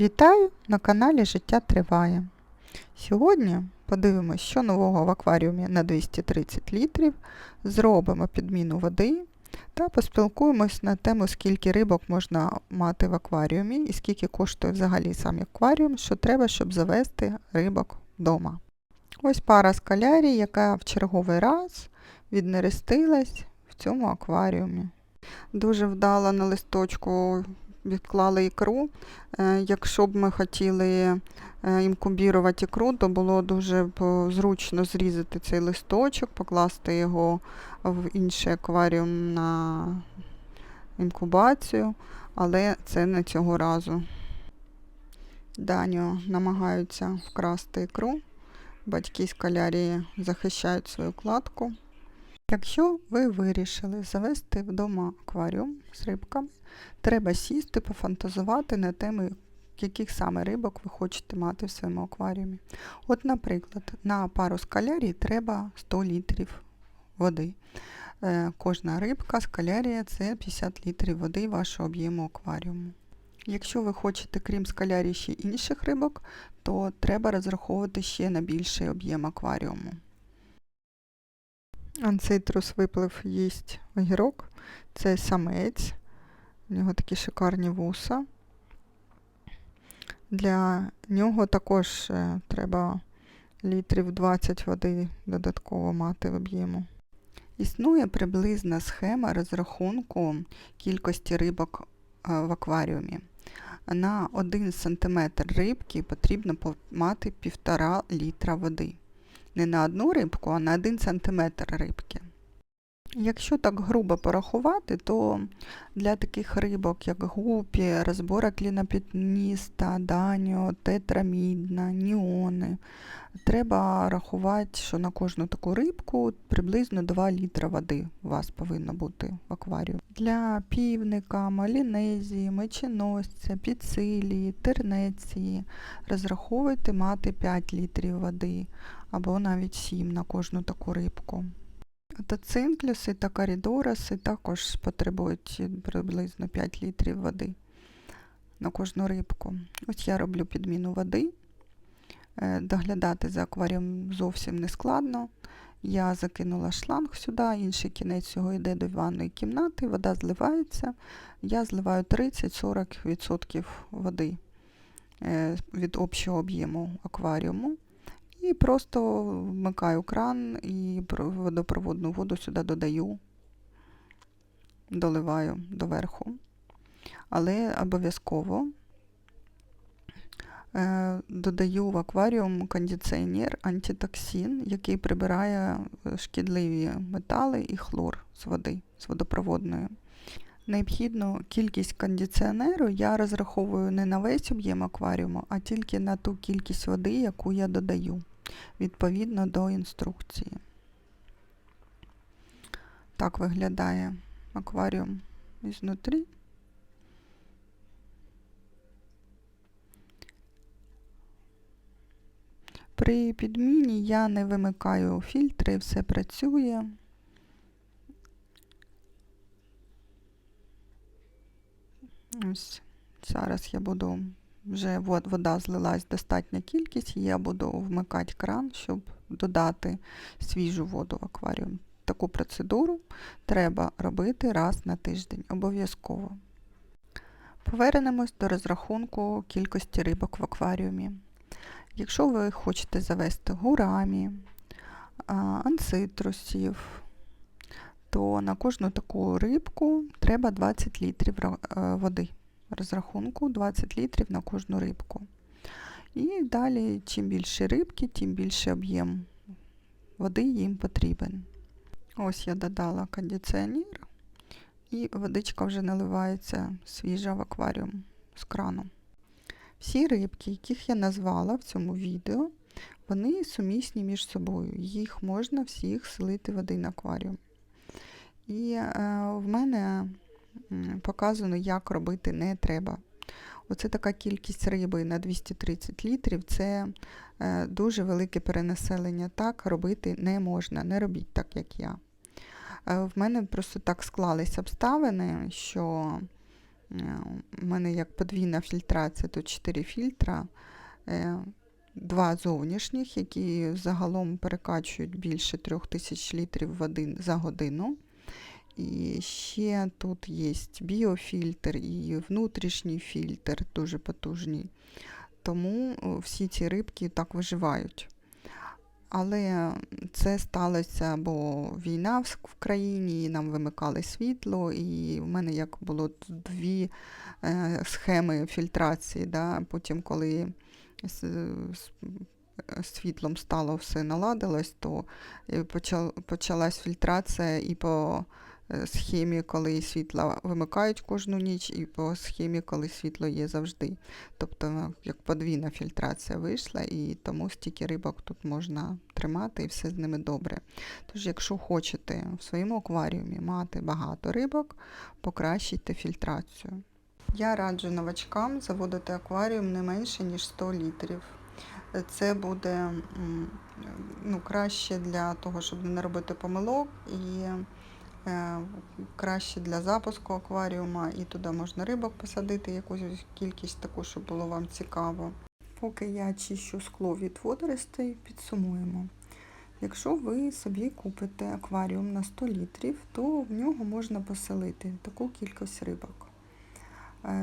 Вітаю на каналі Життя Триває. Сьогодні подивимось, що нового в акваріумі на 230 літрів, зробимо підміну води та поспілкуємось на тему, скільки рибок можна мати в акваріумі і скільки коштує взагалі сам акваріум, що треба, щоб завести рибок вдома. Ось пара скалярій, яка в черговий раз віднерестилась в цьому акваріумі. Дуже вдало на листочку відклали ікру. Е, Якщо б ми хотіли е, інкубірувати ікру, то було дуже б зручно зрізати цей листочок, покласти його в інший акваріум на інкубацію, але це не цього разу. Даню намагаються вкрасти ікру. Батьки з калярії захищають свою кладку. Якщо ви вирішили завести вдома акваріум з рибками, треба сісти, пофантазувати на теми, яких саме рибок ви хочете мати в своєму акваріумі. От, наприклад, на пару скалярій треба 100 літрів води. Е, Кожна рибка скалярія це 50 літрів води вашого об'єму акваріуму. Якщо ви хочете, крім скалярій, ще інших рибок, то треба розраховувати ще на більший об'єм акваріуму. Анцитрус виплив їсть огірок. Це самець. У нього такі шикарні вуса. Для нього також е, треба літрів 20 води додатково мати в об'єму. Існує приблизна схема розрахунку кількості рибок е, в акваріумі. На 1 см рибки потрібно мати 1,5 літра води. Не на одну рибку, а на 1 см рибки. Якщо так грубо порахувати, то для таких рибок, як гупі, розбора клінопітніста, даніо, тетрамідна, ніони, треба рахувати, що на кожну таку рибку приблизно 2 літра води у вас повинно бути в акваріумі. Для півника, малінезії, меченосця, піцилії, тернеції розраховуйте мати 5 літрів води або навіть 7 на кожну таку рибку. Тацинклюси та коридораси також потребують приблизно 5 літрів води на кожну рибку. Ось я роблю підміну води. Е, Доглядати за акваріум зовсім не складно. Я закинула шланг сюди, інший кінець його йде до ванної кімнати, вода зливається. Я зливаю 30-40% води е, від общого об'єму акваріуму. І просто вмикаю кран і водопроводну воду сюди додаю, доливаю доверху. Але обов'язково е, додаю в акваріум кондиціонер антитоксин, який прибирає е, шкідливі метали і хлор з води, з водопроводної. Необхідну кількість кондиціонеру я розраховую не на весь об'єм акваріуму, а тільки на ту кількість води, яку я додаю, відповідно до інструкції. Так виглядає акваріум ізнутрі. При підміні я не вимикаю фільтри, все працює. Ось зараз я буду вже вод- вода злилась достатня кількість, і я буду вмикати кран, щоб додати свіжу воду в акваріум. Таку процедуру треба робити раз на тиждень, обов'язково. Повернемось до розрахунку кількості рибок в акваріумі. Якщо ви хочете завести гурамі, анцитрусів, то на кожну таку рибку треба 20 літрів е, води. Розрахунку 20 літрів на кожну рибку. І далі, чим більше рибки, тим більше об'єм води їм потрібен. Ось я додала кондиціонер, і водичка вже наливається свіжа в акваріум з крану. Всі рибки, яких я назвала в цьому відео, вони сумісні між собою. Їх можна всіх слити в один акваріум. І е, в мене показано, як робити не треба. Оце така кількість риби на 230 літрів це е, дуже велике перенаселення. Так робити не можна, не робіть так, як я. Е, в мене просто так склались обставини, що Е, У мене як подвійна фільтрація, тут 4 фільтра, е, два зовнішніх, які загалом перекачують більше 3000 літрів води за годину. І ще тут є біофільтр і внутрішній фільтр, дуже потужний. Тому всі ці рибки так виживають. Але це сталося, бо війна в країні, нам вимикали світло, і в мене як було дві е, схеми фільтрації. Да? Потім, коли світлом стало все наладилось, то е, почалась фільтрація і по схемі, коли світло вимикають кожну ніч, і по схемі, коли світло є завжди. Тобто як подвійна фільтрація вийшла, і тому стільки рибок тут можна тримати і все з ними добре. Тож, якщо хочете в своєму акваріумі мати багато рибок, покращуйте фільтрацію. Я раджу новачкам заводити акваріум не менше, ніж 100 літрів. Це буде ну, краще для того, щоб не робити помилок, і е, краще для запуску акваріума, і туди можна рибок посадити, якусь кількість таку, щоб було вам цікаво. Поки я чищу скло від водоростей, підсумуємо. Якщо ви собі купите акваріум на 100 літрів, то в нього можна поселити таку кількість рибок.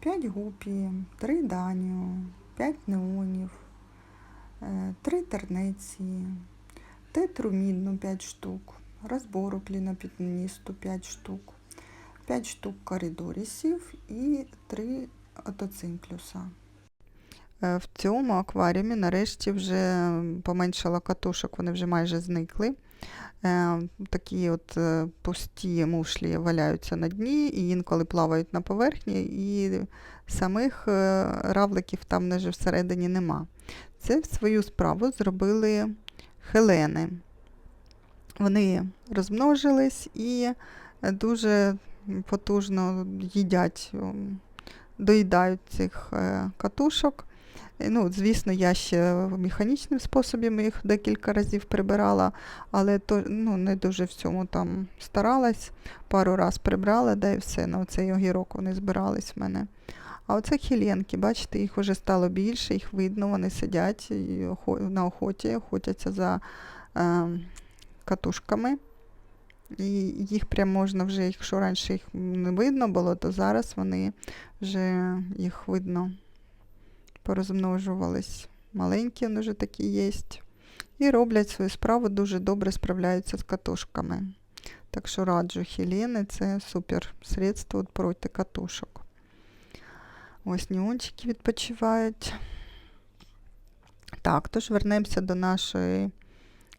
5 гупі, 3 даніо, 5 неонів, 3 тернеції, тетру мідну 5 штук, розбору клінопітністу 5 штук, 5 штук коридорісів і 3 отоцинклюса. Е, В цьому акваріумі нарешті вже поменшало катушок, вони вже майже зникли. Е, Такі от е, пусті мушлі валяються на дні і інколи плавають на поверхні, і самих равликів там вже всередині нема. Це в свою справу зробили хелени. Вони розмножились і дуже потужно їдять, доїдають цих е, катушок. Ну, звісно, я ще механічним способом їх декілька разів прибирала, але то, ну, не дуже в цьому там старалась. Пару раз прибрала, да і все. На оцей огірок вони збирались в мене. А оце хіленки, бачите, їх вже стало більше, їх видно, вони сидять на охоті, охотяться за е, катушками. І їх прям можна вже, якщо раніше їх не видно було, то зараз вони вже їх видно порозмножувались. Маленькі вже такі є. І роблять свою справу, дуже добре справляються з катушками. Так що раджу хіліни, це супер средство проти катушок. Ось неончики відпочивають. Так, тож вернемося до нашої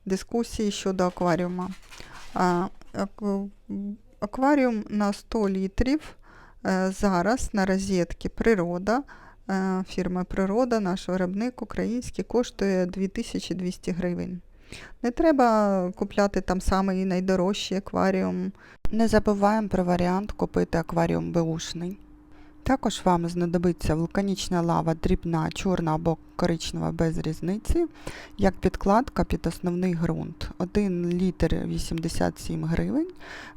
дискусії щодо акваріума. Акваріум на 100 літрів е, зараз на розетки природа. е, Фірма Природа, наш виробник український, коштує 2200 гривень. Не треба купляти там самий найдорожчий акваріум. Не забуваємо про варіант купити акваріум беушний. Також вам знадобиться вулканічна лава дрібна, чорна або коричнева без різниці, як підкладка під основний ґрунт. 1 літр 87 гривень.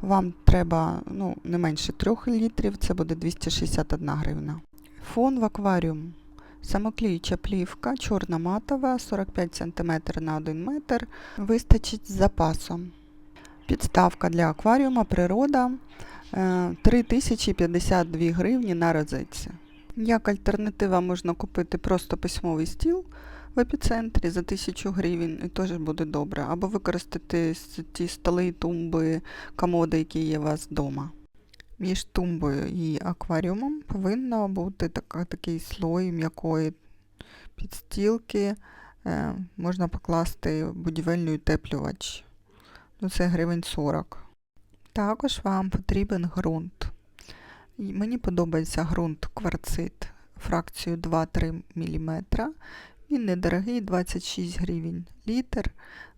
Вам треба ну, не менше 3 літрів, це буде 261 гривна. Фон в акваріум. Самокліюча плівка, чорна матова, 45 см на 1 метр. Вистачить з запасом. Підставка для акваріума природа 3052 гривні на розетці. Як альтернатива можна купити просто письмовий стіл в епіцентрі за 1000 гривень, і теж буде добре. Або використати ті столи, тумби, комоди, які є у вас вдома. Між тумбою і акваріумом повинно бути така, такий слой м'якої підстілки. Е, можна покласти будівельний утеплювач. Ну, це гривень 40. Також вам потрібен ґрунт. Мені подобається ґрунт кварцит фракцією 2-3 мм. Він недорогий, 26 гривень літр.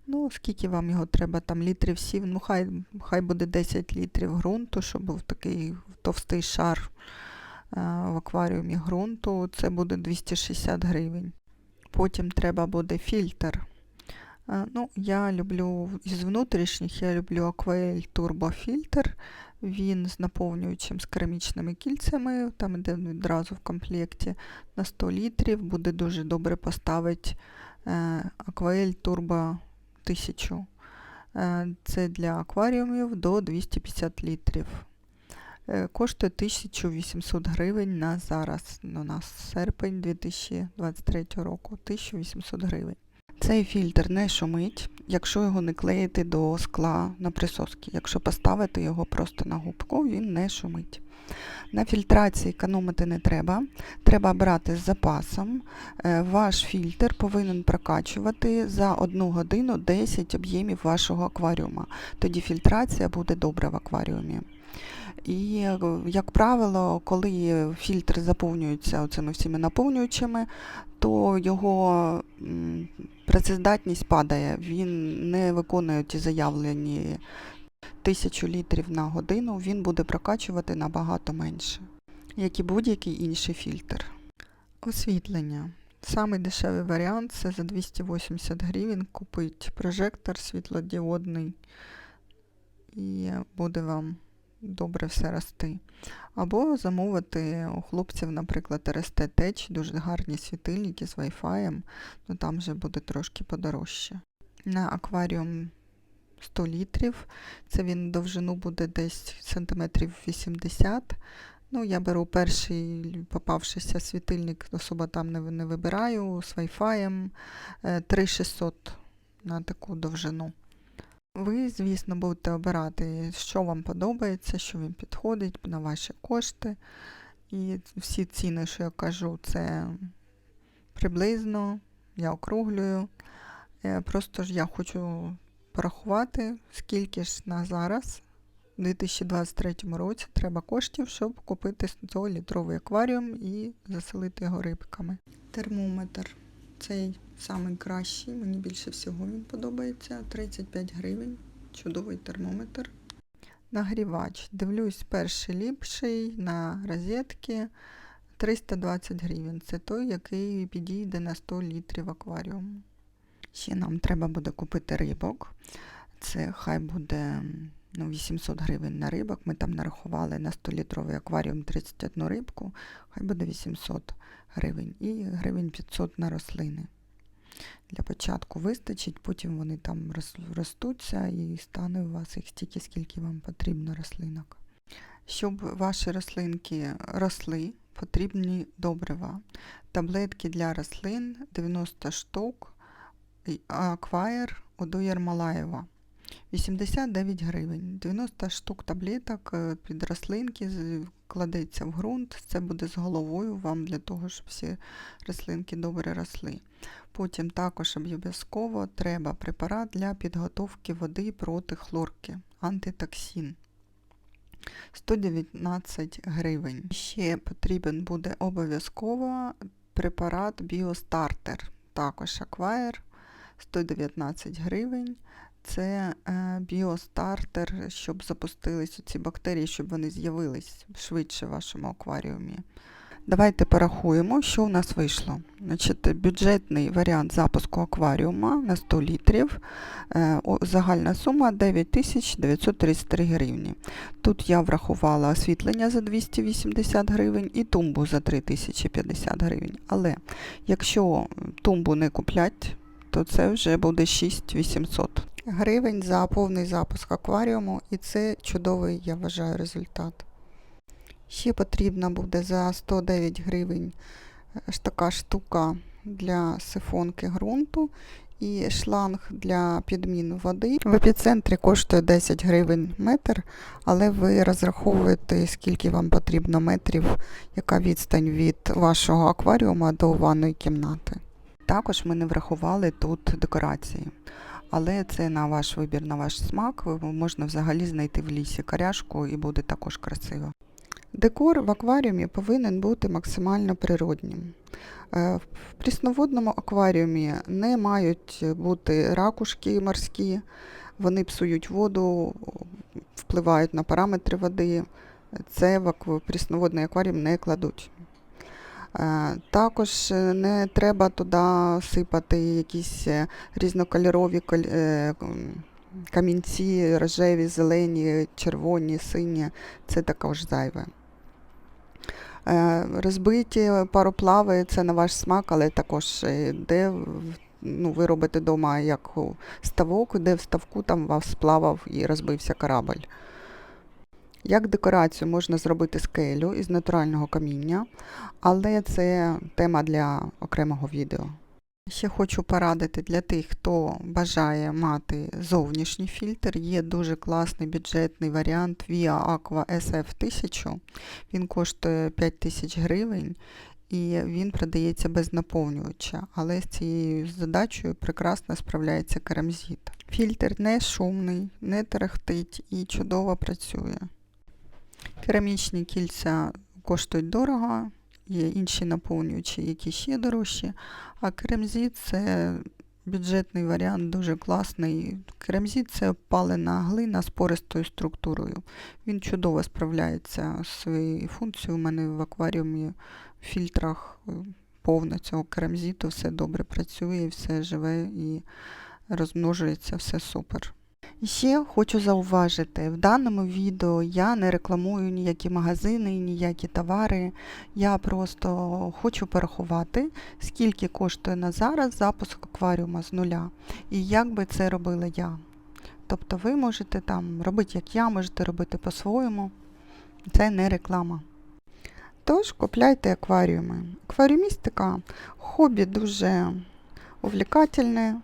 Ну, скільки вам його треба, там літрів 7, ну хай, хай буде 10 літрів ґрунту, щоб був такий товстий шар е, в акваріумі ґрунту. Це буде 260 гривень. Потім треба буде фільтр. Е, Ну, я люблю із внутрішніх, я люблю Turbo Filter. Він з наповнюючим з керамічними кільцями, там іде відразу в комплекті на 100 літрів. Буде дуже добре поставити Aquael Turbo 1000. Е, Це для акваріумів до 250 літрів. Коштує 1800 гривень на зараз. У нас серпень 2023 року. 1800 гривень. Цей фільтр не шумить, якщо його не клеїти до скла на присоски. Якщо поставити його просто на губку, він не шумить. На фільтрації економити не треба. Треба брати з запасом. Е, Ваш фільтр повинен прокачувати за 1 годину 10 об'ємів вашого акваріума. Тоді фільтрація буде добра в акваріумі. І, як правило, коли фільтр заповнюється цими всіми наповнюючими, то його працездатність падає. Він не виконує ті заявлені 1000 літрів на годину, він буде прокачувати набагато менше, як і будь-який інший фільтр. Освітлення. Самий дешевий варіант це за 280 гривень купити прожектор світлодіодний і буде вам добре все рости. Або замовити у хлопців, наприклад, RST Tech, дуже гарні світильники з Wi-Fi, ну там вже буде трошки подорожче. На акваріум 100 літрів, це він довжину буде десь сантиметрів 80 Ну, я беру перший попавшийся світильник, особо там не, не вибираю, з Wi-Fi 3600 на таку довжину. Ви, звісно, будете обирати, що вам подобається, що вам підходить на ваші кошти. І всі ціни, що я кажу, це приблизно, я округлюю. Е, Просто ж я хочу порахувати, скільки ж на зараз, у 2023 році, треба коштів, щоб купити 100-літровий акваріум і заселити його рибками. Термометр. Цей самий кращий, мені більше всього він подобається. 35 гривень. Чудовий термометр. Нагрівач. Дивлюсь, перший ліпший на розетки 320 гривень. Це той, який підійде на 100 літрів акваріуму. Ще нам треба буде купити рибок. Це хай буде ну, 800 гривень на рибок. Ми там нарахували на 100-літровий акваріум 31 рибку, хай буде 800 гривень і гривень 500 на рослини. Для початку вистачить, потім вони там ростуться і стане у вас їх стільки, скільки вам потрібно рослинок. Щоб ваші рослинки росли, потрібні добрива. Таблетки для рослин 90 штук, акваєр Одо Ярмолаєва. 89 гривень. 90 штук таблеток е, під рослинки кладеться в ґрунт. Це буде з головою вам для того, щоб всі рослинки добре росли. Потім також обов'язково треба препарат для підготовки води проти хлорки, антитоксин. 119 гривень. Ще потрібен буде обов'язково препарат Біостартер, також акваєр 119 гривень. Це е, біостартер, щоб запустились ці бактерії, щоб вони з'явились швидше в вашому акваріумі. Давайте порахуємо, що у нас вийшло. Значить, бюджетний варіант запуску акваріума на 100 літрів. Е, Загальна сума 9933 гривні. Тут я врахувала освітлення за 280 гривень і тумбу за 3050 гривень. Але якщо тумбу не куплять, то це вже буде 6800 гривень за повний запуск акваріуму, і це чудовий, я вважаю, результат. Ще потрібна буде за 109 гривень е, така штука для сифонки ґрунту і шланг для підміну води. В епіцентрі коштує 10 гривень метр, але ви розраховуєте, скільки вам потрібно метрів, яка відстань від вашого акваріума до ванної кімнати. Також ми не врахували тут декорації. Але це на ваш вибір, на ваш смак. Можна взагалі знайти в лісі коряшку і буде також красиво. Декор в акваріумі повинен бути максимально природнім. Е, В прісноводному акваріумі не мають бути ракушки морські, вони псують воду, впливають на параметри води. Це в прісноводний акваріум не кладуть. Е, Також е, не треба туди сипати якісь е, різнокольорові камінці рожеві, зелені, червоні, сині це також зайве. Розбиті пароплави це на ваш смак, але також де ну, ви робите вдома як ставок, де в ставку там вас сплавав і розбився корабль. Як декорацію можна зробити скелю із натурального каміння, але це тема для окремого відео. Ще хочу порадити для тих, хто бажає мати зовнішній фільтр. Є дуже класний бюджетний варіант Via Aqua SF1000. Він коштує 5000 гривень і він продається без наповнювача, але з цією задачею прекрасно справляється керамзит. Фільтр не шумний, не тарахтить і чудово працює. Керамічні кільця коштують дорого, є інші наповнювачі, які ще дорожчі. А керамзит це бюджетний варіант, дуже класний. Керамзит це опалена глина з пористою структурою. Він чудово справляється з своєю функцією. У мене в акваріумі в фільтрах е, повно цього керамзиту, все добре працює, все живе і розмножується, все супер. Ще хочу зауважити, в даному відео я не рекламую ніякі магазини, ніякі товари. Я просто хочу порахувати, скільки коштує на зараз запуск акваріума з нуля і як би це робила я. Тобто ви можете там робити, як я, можете робити по-своєму. Це не реклама. Тож купляйте акваріуми. Акваріумістика хобі дуже увлікательне,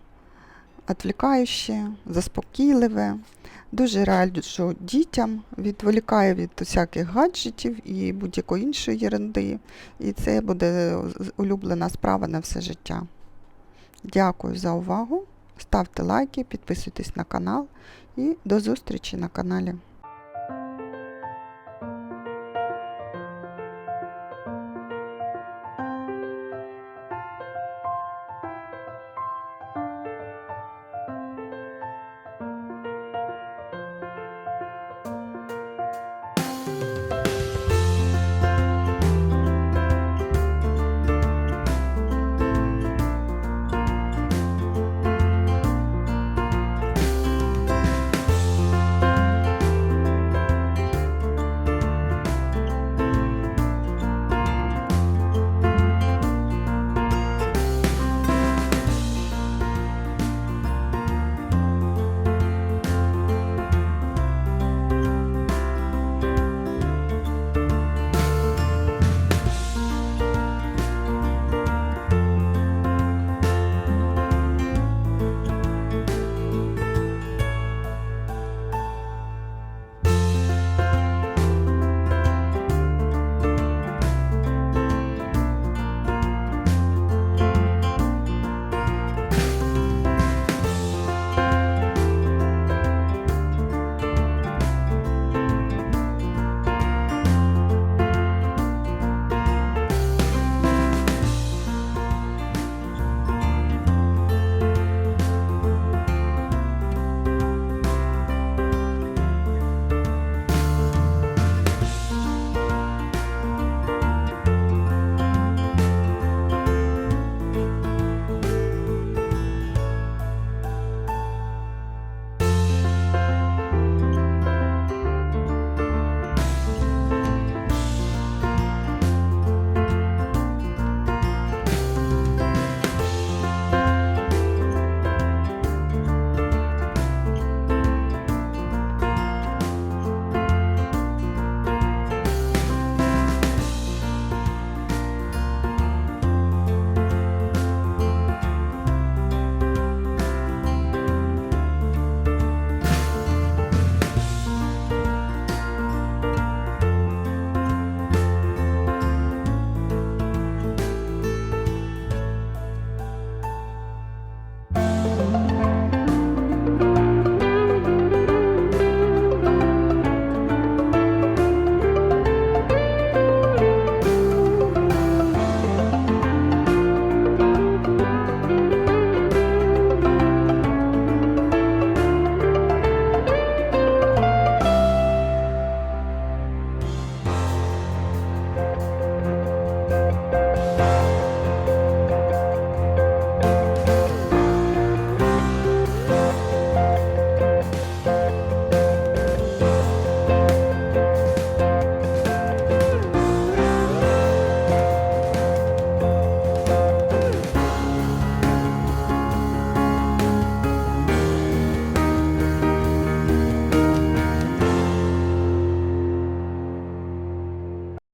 відвлікаюче, заспокійливе. Дуже раджу дітям, відволікає від усяких гаджетів і будь-якої іншої ерунди. І це буде улюблена справа на все життя. Дякую за увагу. Ставте лайки, підписуйтесь на канал і до зустрічі на каналі.